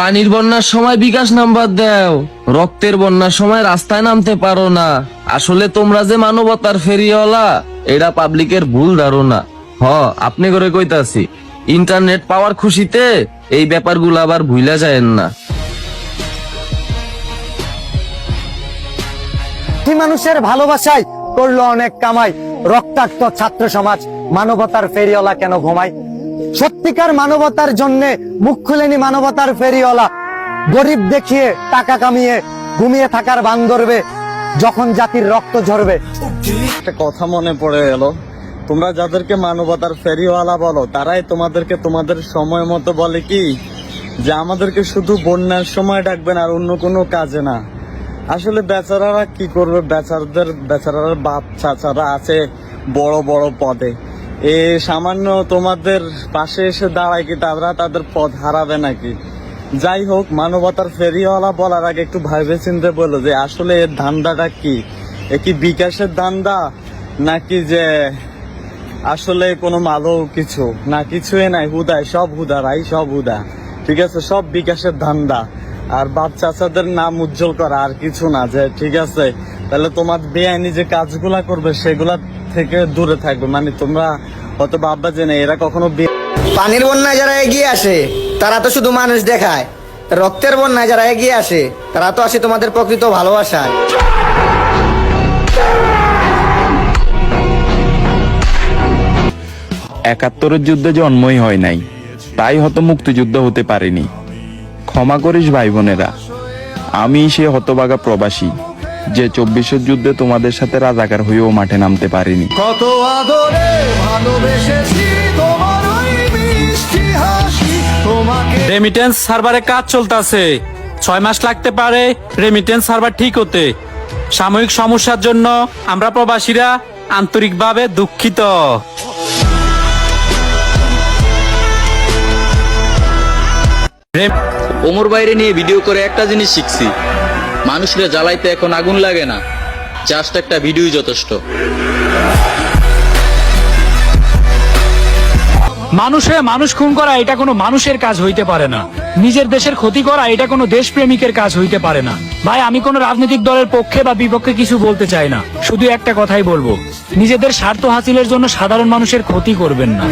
পানির বন্যার সময় বিকাশ নাম্বার দাও। রক্তের বন্যার সময় রাস্তায় নামতে পারো না। আসলে তোমরা যে মানবতার ফেরিওয়ালা এটা পাবলিকের ভুল ধারণা। হ, আপনি করে কইতাছি, ইন্টারনেট পাওয়ার খুশিতে এই ব্যাপারগুলো আবার ভুলা যায়েন না। মানুষের ভালোবাসায় করল অনেক কামাই। রক্তাক্ত ছাত্র সমাজ মানবতার ফেরিওয়ালা কেন ঘুমায়? সত্যিকার মানবতার জন্য মুখ খুলেনি মানবতার ফেরিওয়ালা। গরিব দেখিয়ে টাকা কামিয়ে ঘুমিয়ে থাকার বান ধরবে যখন জাতির রক্ত ঝরবে। একটা কথা মনে পড়ে গেল। তোমরা যাদেরকে মানবতার ফেরিওয়ালা বলো, তারাই তোমাদেরকে তোমাদের সময় মতো বলে কি? যে আমাদেরকে শুধু বন্যার সময় ডাকবেন আর অন্য কোনো কাজে না। আসলে বেচারারা কি করবে? বেচারদের বেচারার বাপ চাচারা আছে বড় বড় পদে। এ সামান্য তোমাদের পাশে এসে দাঁড়ায় কি তারা তাদের পথ হারাবে নাকি? যাই হোক, মানবতার ফেরিওয়ালা বলার আগে একটু ভাইবে চিনতে বলল যে আসলে এর ধান্দাটা কি? এ কি বিকাশের ধান্দা? নাকি যে আসলে কোনো মালো কিছু? না কিছুই নাই, হুদায়, সব হুদারাই সব হুদা। ঠিক আছে, সব বিকাশের ধান্দা। আর বাপ চাচাদের নাম উজ্জ্বল করা আর কিছু না যে, ঠিক আছে? তাহলে তোমার বেআইনি যে কাজগুলা করবে সেগুলা থেকে দূরে থাকবে। মানে তোমরা হয়তো ভাববা জেনে এরা কখনো পানির বন্যায় যারা এগিয়ে আসে তারা তো শুধু মানুষ দেখায়। রক্তের বন্যায় যারা এগিয়ে আসে তারা তো আসে তোমাদের প্রকৃত ভালোবাসায়। একাত্তরের যুদ্ধে জন্মই হয় নাই। তাই হয়তো মুক্তিযুদ্ধ হতে পারেনি। ক্ষমা করিস ভাই বোনেরা। আমি সে হতবাগা প্রবাসী। যে চব্বিশের যুদ্ধে তোমাদের সাথে রাজাকার হয়েও মাঠে নামতে পারিনি। কত আদরে ভালোবেসেছি তোমার ওই মিষ্টি হাসি তোমাকে রেমিটেন্স সার্ভারে কাজ চলতেছে। ছয় মাস লাগতে পারে রেমিটেন্স সার্ভার ঠিক হতে। সাময়িক সমস্যার জন্য আমরা প্রবাসীরা আন্তরিকভাবে দুঃখিত। ওমর বাইরে নিয়ে ভিডিও করে একটা জিনিস শিখছি। মানুষরে জ্বালাইতে এখন আগুন লাগে না। জাস্ট একটা ভিডিওই যথেষ্ট। মানুষে মানুষ খুন করা, এটা কোনো মানুষের কাজ হইতে পারে না। নিজের দেশের ক্ষতি করা, এটা কোনো দেশপ্রেমিকের কাজ হইতে পারে না। ভাই, আমি কোনো রাজনৈতিক দলের পক্ষে বা বিপক্ষে কিছু বলতে চাই না। শুধু একটা কথাই বলব। নিজেদের স্বার্থ হাসিলের জন্য সাধারণ মানুষের ক্ষতি করবেন না।